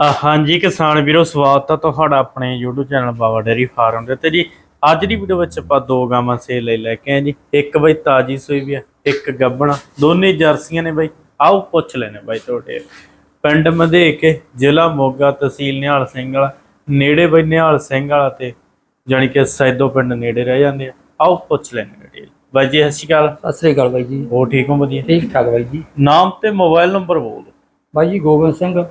ਹਾਂਜੀ ਕਿਸਾਨ ਵੀਰੋ ਸਵਾਗਤ ਹੈ ਤੁਹਾਡਾ ਆਪਣੇ YouTube channel Baba dairy farm ਦੇ ਤੇ ਜੀ। ਅੱਜ ਦੀ ਵੀਡੀਓ ਵਿੱਚ ਆਪਾਂ ਦੋ ਗਾਵਾਂ ਸੇਲ ਲਈ ਲੈ ਕੇ ਆਏ ਜੀ। ਇੱਕ ਬਈ ਤਾਜੀ ਸੂਈ ਵੀ ਹੈ ਇੱਕ ਗੱਬਣਾ। ਦੋਨੇ ਜਰਸੀਆਂ ਨੇ ਬਈ। ਆਓ ਪੁੱਛ ਲੈਣੇ ਬਾਈ ਤੁਹਾਡੇ। ਪਿੰਡ ਮਧੇਕੇ ਜ਼ਿਲ੍ਹਾ ਮੋਗਾ ਤਹਿਸੀਲ ਨਿਹਾਲ ਸਿੰਘ ਵਾਲਾ ਨੇੜੇ ਬਈ ਨਿਹਾਲ ਸਿੰਘ ਵਾਲਾ ਤੇ ਜਾਣੀ ਕਿ ਸੈਦੋ ਪਿੰਡ ਨੇੜੇ ਰਹਿ ਜਾਂਦੇ ਆ। ਆਓ ਪੁੱਛ ਡਿਟੇਲ ਬਾਈ ਜੀ ਸਤਿ ਸ਼੍ਰੀ ਅਕਾਲ। ਸਤਿ ਸ੍ਰੀ ਅਕਾਲ ਬਾਈ ਜੀ। ਹੋ ਠੀਕ ਹੋ ਵਧੀਆ? ਠੀਕ ਠਾਕ ਬਾਈ ਜੀ। ਨਾਮ ਤੇ ਮੋਬਾਈਲ ਨੰਬਰ ਬੋਲ ਬਾਈ ਜੀ ਗੋਬਿੰਦ ਸਿੰਘ।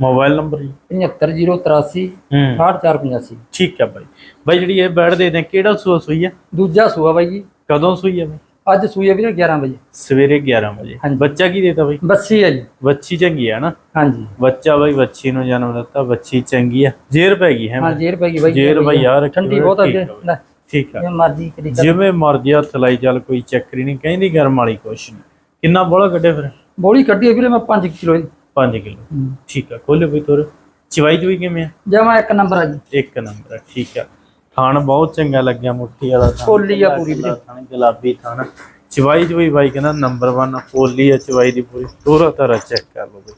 ਮੋਬਾਈਲ ਨੰਬਰ ਜੀ? 75083 ਹੂੰ। 6485 ਠੀਕ ਹੈ ਬਾਈ। ਬਾਈ ਜਿਹੜੀ ਇਹ ਬੈਡ ਦੇ ਦੇ ਕਿਹੜਾ ਸੂਆ ਸੂਈ ਆ ਦੂਜਾ ਸੂਆ ਬਾਈ ਜੀ। ਕਦੋਂ ਸੂਈ ਆ ਬਾਈ? ਅੱਜ ਸੂਈ ਆ ਵੀਰੇ 11 ਵਜੇ। ਸਵੇਰੇ 11 ਵਜੇ। ਹਾਂਜੀ। ਬੱਚਾ ਕੀ ਦੇਤਾ ਬਾਈ? ਬੱਸੀ ਹੈ ਜੀ। ਬੱਚੀ ਚੰਗੀ ਆ ਨਾ? ਹਾਂਜੀ। ਬੱਚਾ ਬਾਈ ਬੱਚੀ ਨੂੰ ਜਨਮ ਦਿੱਤਾ ਬੱਚੀ ਚੰਗੀ ਆ ਜੇਰ ਪੈ ਗਈ ਹੈ ਹਾਂ ਜੇਰ ਪੈ ਗਈ ਬਾਈ ਜੇਰ ਬਾਈ ਯਾਰ ਠੰਡੀ ਬਹੁਤ ਅੱਗੇ ਠੀਕ ਆ ਬਾਈ। ਲੈ, ਠੀਕ ਆ ਜੇ ਮਰਜ਼ੀ ਕਰੀ ਚੱਲ। ਜਿਵੇਂ ਮਰਜ਼ੀ ਹੱਥ ਲਾਈ ਚੱਲ ਕੋਈ ਚੱਕਰੀ ਨਹੀਂ। ਕਹਿੰਦੀ ਗਰਮ ਵਾਲੀ ਕੁਛ ਨਹੀਂ। ਕਿੰਨਾ ਬੋਲਾ ਕੱਢੇ ਫਿਰ? ਬੋਲੀ ਕੱਢੀ ਆ ਵੀਰੇ ਮੈਂ 5 ਕਿਲੋ 5 ਕਿਲੋ। ਠੀਕ ਆ ਖੋਲੇ ਬਈ ਤੋਰ। ਚਵਾਈ ਜੂਈ ਕਿਵੇਂ ਆ? ਜਮਾ ਇੱਕ ਨੰਬਰ ਆ ਜੀ। ਇੱਕ ਨੰਬਰ ਆ ਠੀਕ ਆ। ਥਾਣ ਬਹੁਤ ਚੰਗਾ ਲੱਗਿਆ ਮੁੱਠੀ ਵਾਲਾ ਥਾਣ। ਆ ਪੂਰੀ। ਥਾਣ ਗੁਲਾਬੀ ਥਾਣ। ਚਵਾਈ ਚ ਵੀ ਬਾਈ ਕਹਿੰਦਾ ਨੰਬਰ 1 ਪੋਲੀ ਆ ਚਵਾਈ ਦੀ ਪੂਰੀ। ਪੂਰਾ ਤਰ੍ਹਾਂ ਚੈੱਕ ਕਰ ਲਓ ਬਈ।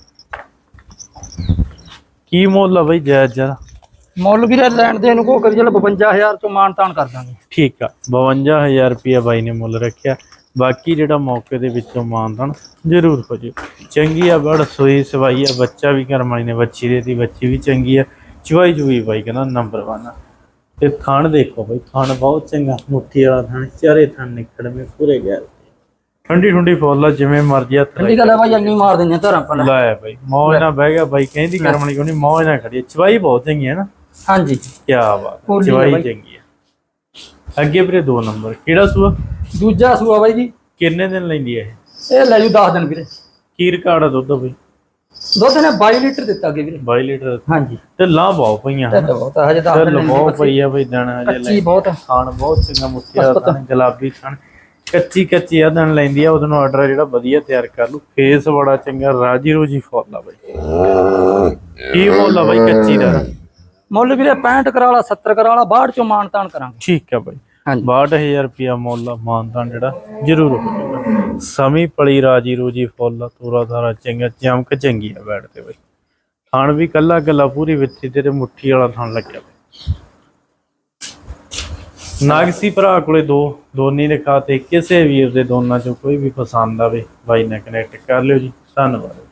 ਕੀ ਮੁੱਲ ਆ ਬਈ ਜਾਇਜ਼ ਜਰਾ ਮੁੱਲ ਵੀਰੇ ਲੈਣ ਦੇ ਨੂੰ ਕੋ ਕਰੀ ਚੱਲ 52000 ਤੋਂ ਮਾਨ ਤਾਨ ਕਰ ਦਾਂਗੇ। ਠੀਕ ਆ 52000 ਰੁਪਿਆ ਬਾਈ ਨੇ ਮੁੱਲ ਰੱਖਿਆ। ਬਾਕੀ ਜਿਹੜਾ ਮੌਕੇ ਦੇ ਵਿੱਚੋਂ ਮਾਨਦਨ ਜ਼ਰੂਰ ਹੋ ਜੇ ਚੰਗੀ ਆ ਬੜ ਸੋਈ ਸਵਾਈ ਆ ਬੱਚਾ ਵੀ ਕਰਮ ਵਾਲੀ ਨੇ ਬੱਚੀ ਦੇਤੀ ਬੱਚੀ ਵੀ ਚੰਗੀ ਆ। ਚਵਾਈ ਚੁਈ ਬਾਈ ਕਹਿੰਦਾ ਨੰਬਰ 1 ਆ। ਤੇ ਥਣ ਦੇਖੋ ਬਾਈ ਥਣ ਬਹੁਤ ਚੰਗਾ ਮੁੱਠੀ ਵਾਲਾ ਥਣ ਚਾਰੇ ਥਣ ਨਿਕੜਵੇਂ ਪੂਰੇ ਗੈਰ। ਠੰਡੀ ਠੰਡੀ ਫੁੱਲ ਆ ਜਿਵੇਂ ਮਰਜ਼ੀ ਹੱਥ ਠੰਡੀ ਗੱਲ ਆ ਬਾਈ ਅੰਨੀ ਮਾਰ ਦਿੰਦੇ ਆ ਧਰਾਂ ਪਾ ਲਾਇਆ ਬਾਈ ਮੌਜ ਨਾਲ ਬਹਿ ਗਿਆ ਬਾਈ ਕਹਿੰਦੀ ਕਰਮ ਵਾਲੀ ਕੋਣੀ ਮੌਜ ਨਾਲ ਖੜੀ ਆ। ਚਵਾਈ ਬਹੁਤ ਚੰਗੀ ਹੈ ਨਾ। ਹਾਂਜੀ। ਕੀ ਬਾਤ ਆ ਚਵਾਈ। ਚੰਗੀ ਆ। ਅੱਗੇ ਵੀਰੇ ਦੋ ਨੰਬਰ ਕਿਹੜਾ ਸੂਆ? ਦੂਜਾ ਸੂਆ ਬਾਈ ਜੀ। ਕਿੰਨੇ ਦਿਨ ਲੈਂਦੀ ਹੈ ਇਹ? ਲੈ ਜੂ 10 ਦਿਨ ਵੀਰੇ। ਕੀ ਰਿਕਾਰਡ ਆ ਦੁੱਧ ਬਈ? ਦੁੱਧ ਨੇ 22 ਲੀਟਰ ਦਿੱਤਾ ਅੱਗੇ ਵੀਰੇ। 22 ਲੀਟਰ। ਹਾਂਜੀ। ਤੇ ਲਾਂ ਬਹੁਤ ਪਈਆਂ ਇਹ ਤਾਂ ਬਹੁਤ ਆ, ਹਜੇ 10 ਤੇ ਦਿਨ ਲੈਂਦੀ ਲਵਾਓ ਬੱਚੀ। ਪਈ ਆ ਬਈ ਦਣਾ ਹਜੇ ਲੈ ਕੱਚੀ ਬਹੁਤ ਆ। ਖਾਣ ਬਹੁਤ ਚੰਗਾ ਮੁੱਠਿਆ ਬਸ ਪਤਾ। ਥਣ ਗੁਲਾਬੀ ਥਣ ਕੱਚੀ ਕੱਚੀ ਆ ਦਣ ਲੈਂਦੀ ਆ ਉਹਨੂੰ ਆਰਡਰ ਜਿਹੜਾ ਵਧੀਆ ਤਿਆਰ ਕਰ ਲੂ ਫੇਸ ਬੜਾ ਚੰਗਾ ਰਾਜੀ ਰੋਜੀ ਫੁੱਲ ਆ ਬਈ। ਕੀ ਮੁੱਲ ਆ ਬਈ ਕੱਚੀ ਦਾ? ਮੁੱਲ ਵੀਰੇ 65 ਕਰਾ ਵਾਲਾ 70 ਕਰਾ ਵਾਲਾ ਬਾਹਰ ਚੋਂ ਮਾਨ ਤਾਨ ਕਰਾਂਗੇ। ਠੀਕ ਆ ਬਈ। 62000 ਰੁਪਿਆ ਮੁੱਲ ਆ ਮਾਨਤਾਨ ਜਿਹੜਾ, ਜ਼ਰੂਰ ਹੋਵੇਗਾ ਸਮੀ, ਪਲੀ, ਰਾਜੀ, ਰੋਜੀ, ਫੁੱਲ ਆ ਤੋਰਾ ਤਾਰਾ ਚੰਗਾ ਚਮਕ ਚੰਗੀ ਆ ਬੈਠ ਤੇ ਬਈ। ਥਣ ਵੀ ਕੱਲਾ ਕੱਲਾ, ਪੂਰੀ ਵਿੱਥੀ ਤੇਰੇ ਮੁੱਠੀ ਵਾਲਾ ਥਾਣ ਲੱਗਿਆ ਬਈ। ਨਾਗਸੀ ਭਰਾ ਕੋਲੇ ਦੋ, ਦੋਨੀ ਦੇ ਖਾਤੇ, ਕਿਸੇ ਵੀਰ ਦੇ ਦੋਨਾਂ ਚੋਂ ਕੋਈ ਵੀ ਪਸੰਦ ਆਵੇ, ਬਾਈ ਨਾਲ ਕਨੈਕਟ ਕਰ ਲਿਓ ਜੀ। ਧੰਨਵਾਦ।